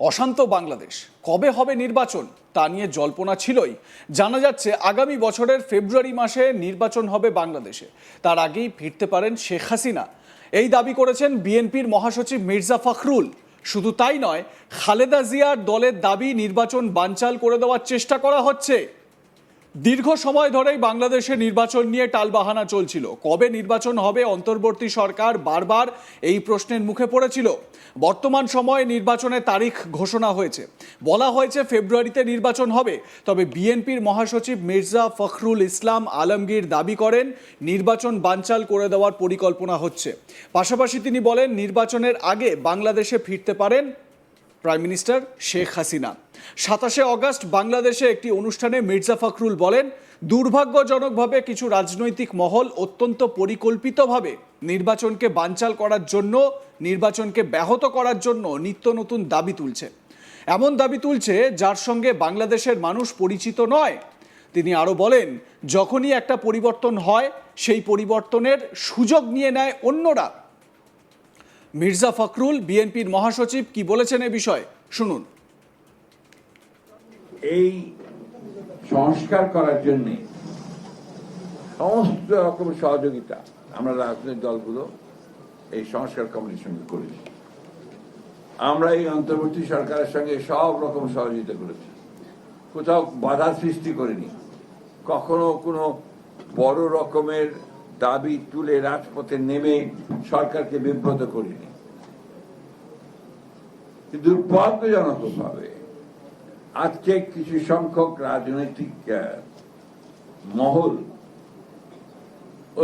অশান্ত বাংলাদেশ। কবে হবে নির্বাচন, তা নিয়ে জল্পনা ছিলই। জানা যাচ্ছে, আগামী বছরের ফেব্রুয়ারি মাসে নির্বাচন হবে বাংলাদেশে। তার আগেই ফিরতে পারেন শেখ হাসিনা। এই দাবি করেছেন বিএনপির মহাসচিব মির্জা ফখরুল। শুধু তাই নয়, খালেদা জিয়ার দলের দাবি নির্বাচন বানচাল করে দেওয়ার চেষ্টা করা হচ্ছে। দীর্ঘ সময় ধরেই বাংলাদেশে নির্বাচন নিয়ে টালবাহানা চলছিল। কবে নির্বাচন হবে অন্তর্বর্তী সরকার বারবার এই প্রশ্নের মুখে পড়েছিল। বর্তমান সময়ে নির্বাচনের তারিখ ঘোষণা হয়েছে। বলা হয়েছে ফেব্রুয়ারিতে নির্বাচন হবে। তবে বিএনপির মহাসচিব মির্জা ফখরুল ইসলাম আলমগীর দাবি করেন, নির্বাচন বানচাল করে দেওয়ার পরিকল্পনা হচ্ছে। পাশাপাশি তিনি বলেন, নির্বাচনের আগে বাংলাদেশে ফিরতে পারেন প্রাইম মিনিস্টার শেখ হাসিনা। সাতাশে অগস্ট বাংলাদেশে একটি অনুষ্ঠানে মির্জা ফখরুল বলেন, দুর্ভাগ্যজনকভাবে কিছু রাজনৈতিক মহল অত্যন্ত পরিকল্পিতভাবে নির্বাচনকে বানচাল করার জন্য, নির্বাচনকে ব্যাহত করার জন্য নিত্য নতুন দাবি তুলছে। এমন দাবি তুলছে যার সঙ্গে বাংলাদেশের মানুষ পরিচিত নয়। তিনি আরও বলেন, যখনই একটা পরিবর্তন হয়, সেই পরিবর্তনের সুযোগ নিয়ে নেয় অন্যরা। মির্জা ফখরুল, বিএনপির মহাসচিব কি বলেছেন এ বিষয়ে? শুনুন। এই সংস্কার করার জন্য সমস্ত রকম সহযোগিতা আমরা রাজনৈতিক দলগুলো এই সংস্কার কমিটির সঙ্গে করেছি। আমরা এই অন্তর্বর্তী সরকারের সঙ্গে সব রকম সহযোগিতা করেছি। কোথাও বাধা সৃষ্টি করিনি। কখনো কোনো বড় রকমের দাবি তুলে রাজপথে নেমে সরকারকে বিব্রত করিনি। কিন্তু দুর্ভাগ্যজনকভাবে আজকে কিছু সংখ্যক রাজনৈতিক মহল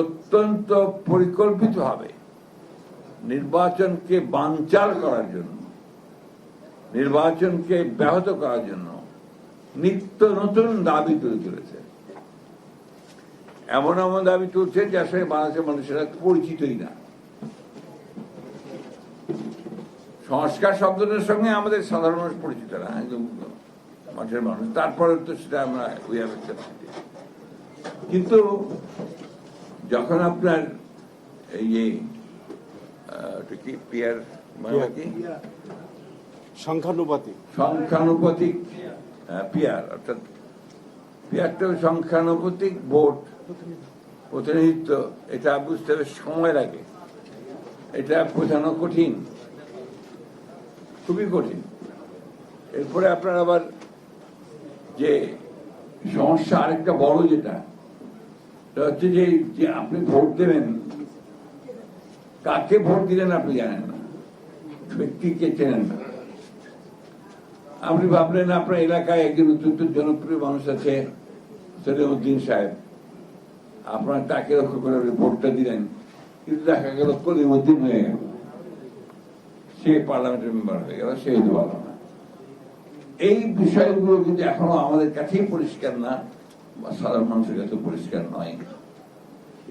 অত্যন্ত পরিকল্পিত পরিকল্পিতভাবে নির্বাচনকে বানচাল করার জন্য, নির্বাচনকে ব্যাহত করার জন্য নিত্য নতুন দাবি তুলে তুলেছে। এমন এমন দাবি তুলছে যার সঙ্গে বাংলাদেশের মানুষেরা পরিচিতই না। সংস্কার শব্দটার সঙ্গে আমাদের সাধারণ মানুষ পরিচিত না মাঠের মানুষ। তারপরে তো সেটা আমরা উই হ্যাভ কিন্তু যখন আপনার এই যে ওটা কি পিয়ার মানে কি? সংখ্যানুপাতিক। সংখ্যানুপাতিক পিয়ার অর্থাৎ পিয়ারটা সংখ্যানুপাতিক ভোট প্রতিনিধিত্ব এটা বুঝতে হবে সময় লাগে এটা বোঝানো কঠিন। খুবই কঠিন। এরপরে আপনার আবার যে সমস্যা আরেকটা বড় যেটা হচ্ছে যে যে আপনি ভোট দেবেন, কাকে ভোট দিলেন আপনি জানেন না, ব্যক্তিকে চেনেন না। আপনি ভাবলেন আপনার এলাকায় একজন অত্যন্ত জনপ্রিয় মানুষ আছে সলিমুদ্দিন সাহেব। আপনার তাকে লক্ষ্য করে আপনি ভোটটা দিলেন, কিন্তু দেখা গেল কলিমুদ্দিন হয়ে গেল। সে পার্লামেন্টের মেম্বার হয়ে গেল, সে হতে পারল না এই বিষয়গুলো কিন্তু এখনও আমাদের কাছেই পরিষ্কার না, বা সাধারণ মানুষের কাছে পরিষ্কার নয়।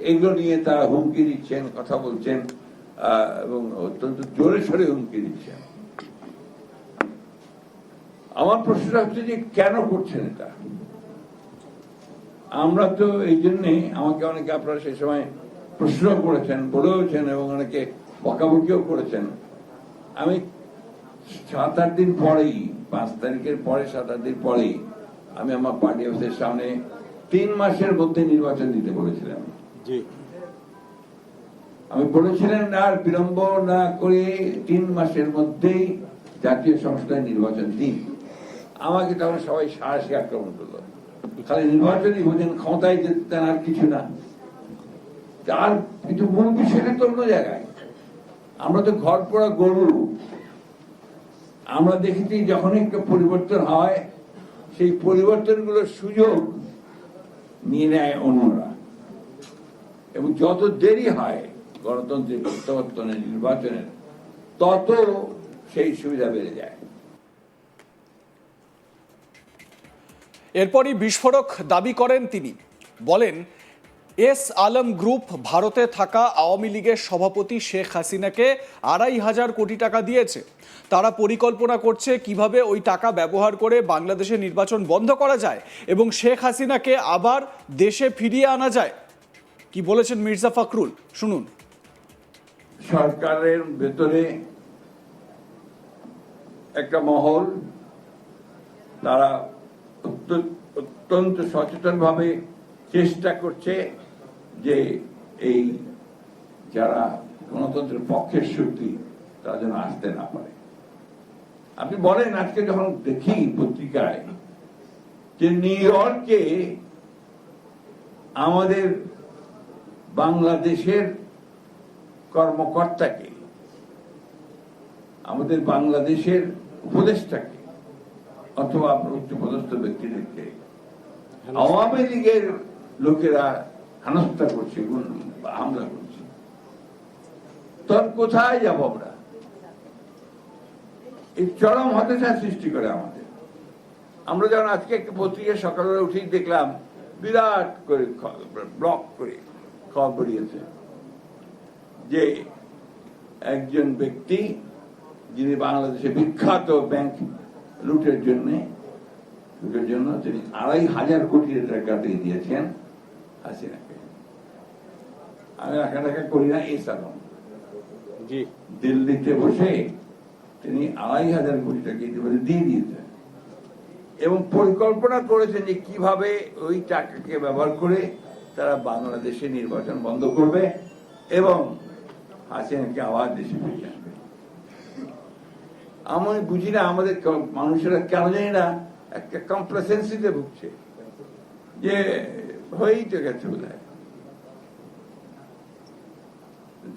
এগুলো নিয়ে তারা হুমকি দিচ্ছেন, কথা বলছেন এবং অত্যন্ত জোরে সরে হুমকি দিচ্ছেন। আমার প্রশ্নটা হচ্ছে যে কেন করছেন এটা? আমরা তো এই জন্যে আমাকে অনেকে আপনারা সেই সময় প্রশ্ন করেছেন, বলেওছেন, এবং অনেকে বকাবকিও করেছেন। আমি সাত আট দিন পরেই পাঁচ তারিখের পরে দিন পরেই আমি আমার পার্টি অফিসের সামনে তিন মাসের মধ্যে নির্বাচন দিতে বলেছিলাম। আমি বলেছিলেন আর বিলম্ব না করে তিন মাসের মধ্যেই জাতীয় সংসদের নির্বাচন দিন। আমাকে তখন সবাই সাহসী আক্রমণ করল। খালি নির্বাচনই বোঝেন ক্ষমতায় যেতেন আর কিছু না। তার কিন্তু মূল বিষয়টা তো অন্য জায়গায়। আমরা তো ঘর পড়া গরু আমরা দেখেছি যখন একটা পরিবর্তন হয়, সেই পরিবর্তনগুলোর সুযোগ নিয়ে নেয় অন্যরা। এবং যত দেরি হয় গণতন্ত্রের প্রত্যাবর্তনের, নির্বাচনের, তত সেই সুবিধা বেড়ে যায়। এরপরই বিস্ফোরক দাবি করেন তিনি। বলেন এস আলম গ্রুপ ভারতে থাকা আওয়ামী লীগের সভাপতি শেখ হাসিনাকে আড়াই হাজার কোটি টাকা দিয়েছে। তারা পরিকল্পনা করছে কীভাবে ওই টাকা ব্যবহার করে বাংলাদেশে নির্বাচন বন্ধ করা যায় এবং শেখ হাসিনাকে আবার দেশে ফিরিয়ে আনা যায়। কি বলেছেন মির্জা ফখরুল? শুনুন। সরকারের ভেতরে একটা মহল, তারা অত্য- অত্যন্ত সচেতনভাবে চেষ্টা করছে যে এই যারা গণতন্ত্রের পক্ষের শক্তি তারা যেন আসতে না পারে। আপনি বলেন আজকে যখন দেখি পত্রিকায় যে নিউ ইয়র্কে আমাদের বাংলাদেশের কর্মকর্তাকে আমাদের বাংলাদেশের উপদেষ্টাকে অথবা উচ্চপদস্থ ব্যক্তিদেরকে আওয়ামী লীগের লোকেরা হেনস্থা করছে হামলা করছে। তখন কোথায় যাব আমরা? এই চরম হতাশা সৃষ্টি করে আমাদের। আমরা যখন আজকে একটা পত্রিকা সকালবেলা উঠেই দেখলাম, বিরাট করে ব্লক করে খবর বেরিয়েছে যে একজন ব্যক্তি, যিনি বাংলাদেশে বিখ্যাত ব্যাংক লুটের জন্য লুটের জন্য তিনি আড়াই হাজার কোটি টাকা দিয়ে দিয়েছেন। হাসিনাকে আমি রাখা টাকা করি না এই সালাম জি। দিল্লিতে বসে তিনি আড়াই হাজার কোটি টাকা ইতিমধ্যে দিয়ে দিয়েছেন। এবং পরিকল্পনা করেছেন যে কীভাবে ওই টাকাকে ব্যবহার করে তারা বাংলাদেশে নির্বাচন বন্ধ করবে এবং হাসিনাকে আবার দেশে ফিরিয়ে আনবে। আমি বুঝি না আমাদের মানুষেরা কেন জানি না একটা কমপ্লেসেন্সিতে ভুগছে। যে হয়েই তো গেছে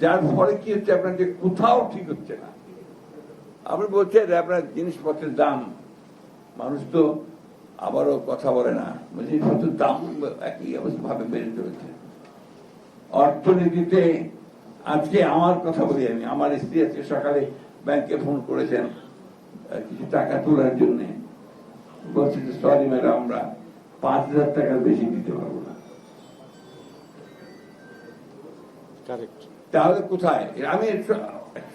যার ফলে কি হচ্ছে, আপনার যে কোথাও ঠিক হচ্ছে না। আপনি বলছেন আপনার জিনিসপত্রের দাম। মানুষ তো আবারও কথা বলে না। জিনিসপত্রের দাম একই অবস্থা ভাবে বেড়ে চলেছে। অর্থনীতিতে, আজকে আমার কথা বলি আমি। আমার স্ত্রী আজকে সকালে ব্যাংকে ফোন করেছেন কিছু টাকা তোলার জন্য। বলছি সরি ম্যাডাম, আমরা পাঁচ হাজার বেশি দিতে পারব না। তাহলে কোথায়? আমি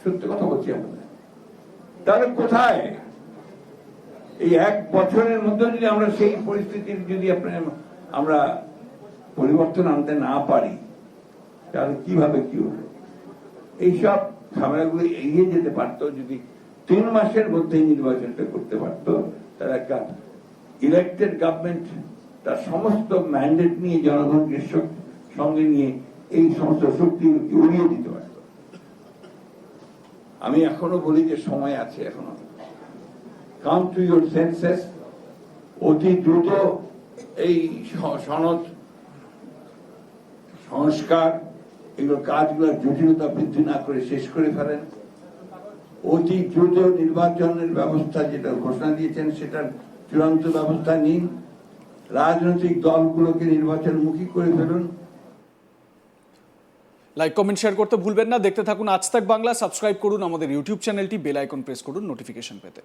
সত্য কথা বলছি আপনাদের। তাহলে কোথায়? এই এক বছরের মধ্যে যদি আমরা সেই পরিস্থিতির যদি আপনার আমরা পরিবর্তন আনতে না পারি তাহলে কীভাবে কি হবে? এইসব ঝামেলাগুলো এগিয়ে যেতে পারতো যদি তিন মাসের মধ্যেই নির্বাচনটা করতে পারতো তার একটা ইলেক্টেড গভর্নমেন্ট তার সমস্ত ম্যান্ডেট নিয়ে জনগণকে সঙ্গে নিয়ে এই সমস্ত শক্তিগুলোকে উড়িয়ে দিতে পারত। আমি এখনও বলি যে সময় আছে এখনও। কাম টু ইউর সেন্সেস অতি দ্রুত এই সনদ, সংস্কার, এগুলো কাজগুলোর জটিলতা বৃদ্ধি না করে শেষ করে ফেলেন। অতি দ্রুত নির্বাচনের ব্যবস্থা যেটা ঘোষণা দিয়েছেন, সেটার চূড়ান্ত ব্যবস্থা নিন। রাজনৈতিক দলগুলোকে নির্বাচনমুখী করে ফেলুন। লাইক কমেন্ট শেয়ার করতে ভুলবেন না। দেখতে থাকুন আজ তাক বাংলা। সাবস্ক্রাইব করুন আমাদের ইউটিউব চ্যানেলটি বেল আইকন প্রেস করুন। নোটিফিকেশন পেতে।